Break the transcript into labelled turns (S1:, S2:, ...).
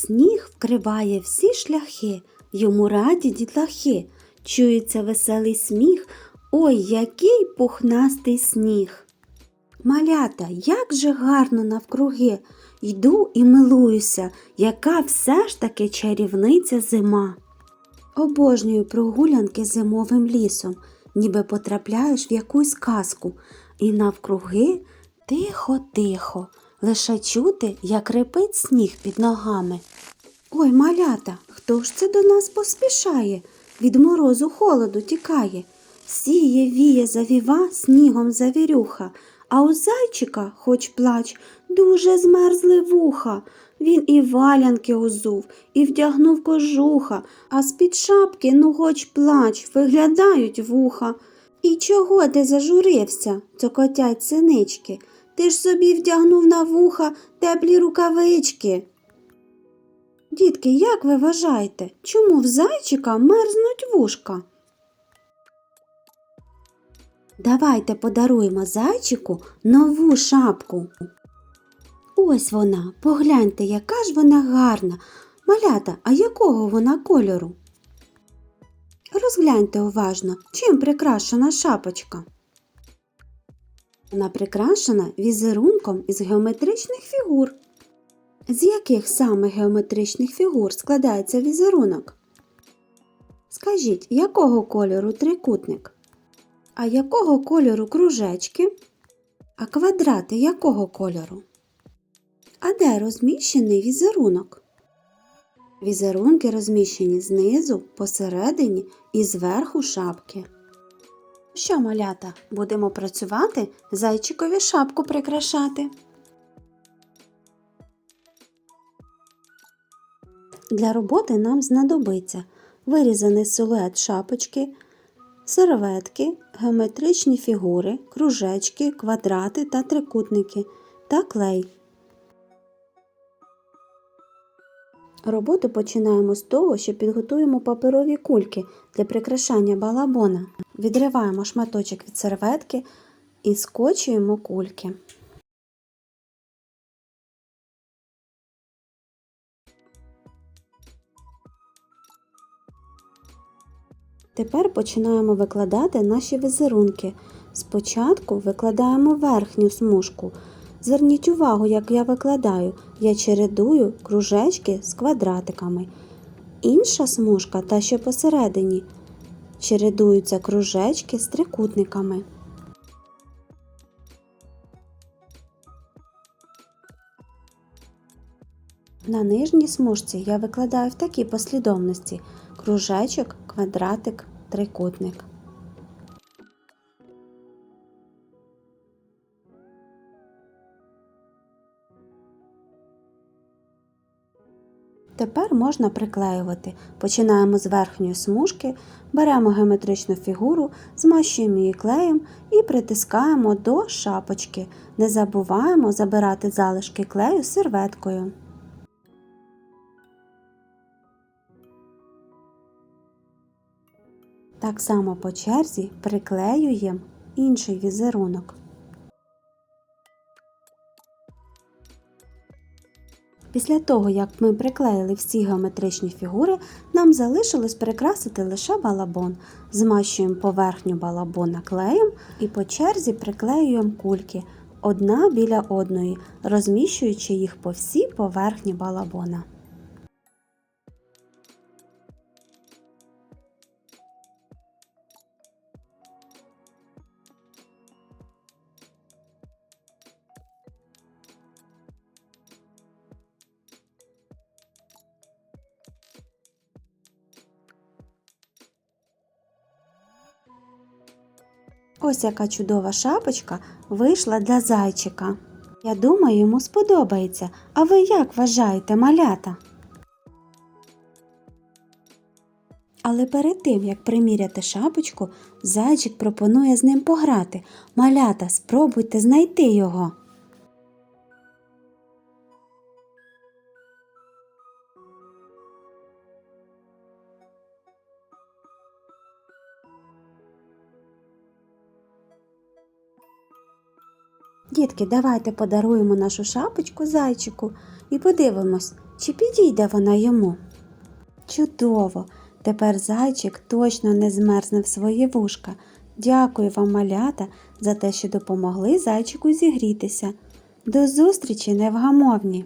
S1: Сніг вкриває всі шляхи, йому раді дітлахи. Чується веселий сміх. Ой, який пухнастий сніг. Малята, як же гарно навкруги. Йду і милуюся, яка все ж таки чарівниця зима. Обожнюю прогулянки зимовим лісом, ніби потрапляєш в якусь казку, і навкруги тихо-тихо, лише чути, як рипить сніг під ногами. Ой, малята, хто ж це до нас поспішає? Від морозу холоду тікає. Сіє, віє, завіва, снігом завірюха, а у зайчика, хоч плач, дуже змерзли вуха. Він і валянки озув, і вдягнув кожуха, а з-під шапки, ну хоч плач, виглядають вуха. І чого ти зажурився? цокотять синички. Ти ж собі вдягнув на вуха теплі рукавички. Дітки, як ви вважаєте, чому в зайчика мерзнуть вушка? Давайте подаруємо зайчику нову шапку. Ось вона, погляньте, яка ж вона гарна. Малята, а якого вона кольору? Розгляньте уважно, чим прикрашена шапочка. Вона прикрашена візерунком із геометричних фігур. З яких саме геометричних фігур складається візерунок? Скажіть, якого кольору трикутник? А якого кольору кружечки? А квадрати якого кольору? А де розміщений візерунок? Візерунки розміщені знизу, посередині і зверху шапки. Що, малята, будемо працювати, зайчикові шапку прикрашати. Для роботи нам знадобиться вирізаний силует шапочки, серветки, геометричні фігури, кружечки, квадрати та трикутники та клей. Роботу починаємо з того, що підготуємо паперові кульки для прикрашання балабона. Відриваємо шматочок від серветки і скочуємо кульки. Тепер починаємо викладати наші візерунки. Спочатку викладаємо верхню смужку. Зверніть увагу, як я викладаю. Я чередую кружечки з квадратиками. Інша смужка, та що посередині, чередуються кружечки з трикутниками. На нижній смужці я викладаю в такій послідовності кружечок, квадратик, трикутник. Тепер можна приклеювати. Починаємо з верхньої смужки, беремо геометричну фігуру, змащуємо її клеєм і притискаємо до шапочки. Не забуваємо забирати залишки клею серветкою. Так само по черзі приклеюємо інший візерунок. Після того, як ми приклеїли всі геометричні фігури, нам залишилось прикрасити лише балабон. Змащуємо поверхню балабона клеєм і по черзі приклеюємо кульки одна біля одної, розміщуючи їх по всій поверхні балабона. Ось яка чудова шапочка вийшла для зайчика. Я думаю, йому сподобається. А ви як вважаєте, малята? Але перед тим, як приміряти шапочку, зайчик пропонує з ним пограти. Малята, спробуйте знайти його. Дітки, давайте подаруємо нашу шапочку зайчику і подивимось, чи підійде вона йому. Чудово! Тепер зайчик точно не змерзне в свої вушка. Дякую вам, малята, за те, що допомогли зайчику зігрітися. До зустрічі, невгамовні!